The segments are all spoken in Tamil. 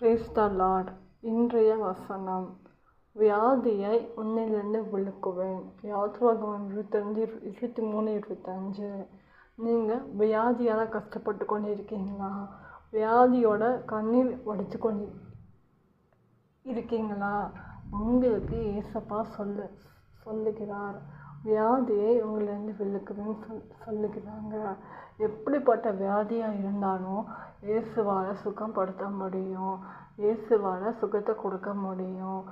பிரைஸ் லார்ட் இன்றைய வசனம். வியாதியை உன்னிலிருந்து விழுக்குவேன். யாத்ராகமம் இருபத்தஞ்சு இருபத்தி மூணு இருபத்தஞ்சு. நீங்கள் வியாதியால் கஷ்டப்பட்டு கொண்டு இருக்கீங்களா வியாதியோட கண்ணீர் வடித்து கொண்டு இருக்கீங்களா? உங்களுக்கு ஏசப்பா சொல்லு சொல்லுகிறார். வியாதியை உங்களிருந்து விழுக்குவேன்னு சொல் சொல்லுகிறாங்க. எப்படிப்பட்ட வியாதியாக இருந்தாலும் இயேசுவால் சுகப்படுத்த முடியும். இயேசுவால் சுகத்தை கொடுக்க முடியும்.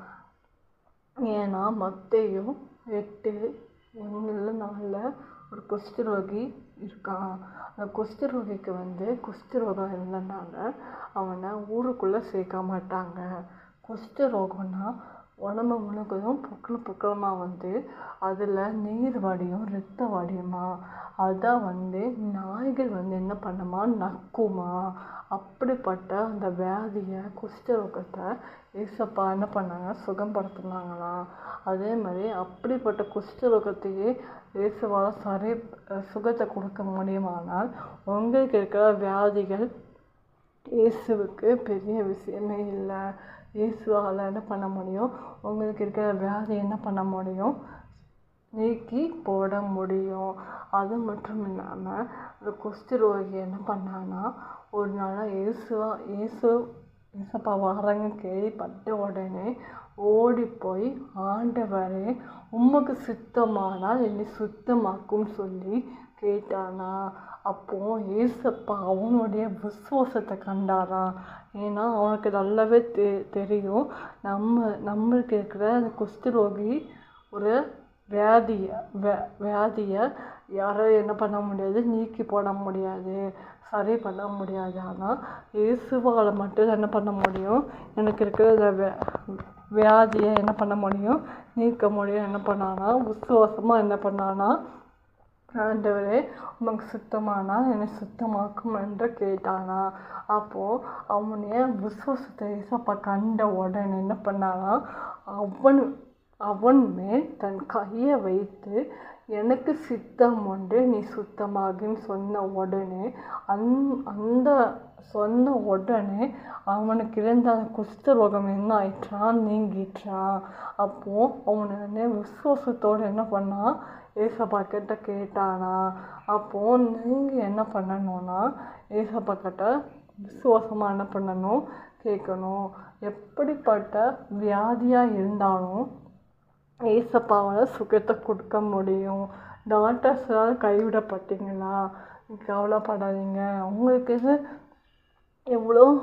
ஏன்னா மத்தையும் எட்டு ஒன்றில் நாளில் ஒரு குஷ்டரோகி இருக்கான். அந்த குஷ்டரோகிக்கு வந்து குஷ்டரோகம் இருந்தனால அவனை ஊருக்குள்ளே சேர்க்க மாட்டாங்க. குஷ்டரோகம்னா உடம்பு முழுக்கதும் பொக்களம் பொக்களமாக வந்து அதில் நீர் வடியும் ரத்தம் வடியுமா? அதை வந்து நாய்கள் வந்து என்ன பண்ணுமா? நக்குமா? அப்படிப்பட்ட அந்த வியாதியை குஷ்டரோகத்தை ஏசப்பா என்ன பண்ணாங்க? சுகம்படுத்தினாங்களாம் அதே மாதிரி அப்படிப்பட்ட குஷ்டரோகத்தையே இயேசுவால் சரி சுகத்தை கொடுக்க முடியுமானால் உங்களுக்கு இருக்கிற வியாதிகள் இயேசுவுக்கு பெரிய விஷயமே இல்லை. இயேசுவால் என்ன பண்ண முடியும்? உங்களுக்கு இருக்கிற வியாதி என்ன பண்ண முடியும்? நீக்கி போட முடியும். அது மட்டும் இல்லாமல் இந்த குஷ்டரோகி என்ன பண்ணான்னா ஒரு நாளாக இயேசுவா இயேசு ஏசப்பா வரங்க கேள்விப்பட்ட உடனே ஓடி போய் ஆண்டவரே உமக்கு சுத்தமானால் என்னை சுத்தமாக்கும் சொல்லி கேட்டானா. அப்போ ஏசப்பா அவனுடைய விசுவாசத்தை கண்டாரா. ஏன்னா அவனுக்கு நல்லாவே தெ தெரியும். நம்ம நம்மளுக்கு இருக்கிற அந்த குஷ்டரோகி ஒரு வியாதியை வே வியாதியை யாரும் என்ன பண்ண முடியாது நீக்கி போட முடியாது சரி பண்ண முடியாது. ஆனால் இயேசுவால் மட்டும் என்ன பண்ண முடியும்? எனக்கு இருக்கிற வே வியாதியை என்ன பண்ண முடியும்? நீக்க முடியும். என்ன பண்ணானா விசுவாசமாக என்ன பண்ணானா ஆண்டவரே உமக்கு சுத்தமானா என்னை சுத்தமாக்கும் என்று கேட்டானா. அப்போது அவனைய விசுவாசத்தை ஏசப்பா கண்ட உடனே என்ன பண்ணானா அவன் அவன் மேல் தன் கையை வைத்து எனக்கு சித்தம் உண்டு நீ சுத்தமாகுன்னு சொன்ன உடனே அந் அந்த சொன்ன உடனே அவனுக்கு இருந்த அந்த குஷ்டரோகம் என்ன ஆயிட்டான் நீங்கிட்டான் அப்போது அவனுடைய விசுவாசத்தோடு என்ன பண்ணான் ஏசப்பா கிட்ட கேட்டானா. அப்போது நீங்கள் என்ன பண்ணணும்னா ஏசப்பா கிட்ட விசுவாசமாக என்ன பண்ணணும்? கேட்கணும். எப்படிப்பட்ட வியாதியாக இருந்தாலும் ஏசப்பாவால் சுகத்தை கொடுக்க முடியும். டாக்டர்ஸால் கைவிடப்பட்டீங்களா? கவலைப்படாதீங்க. உங்களுக்கு இது எவ்வளோ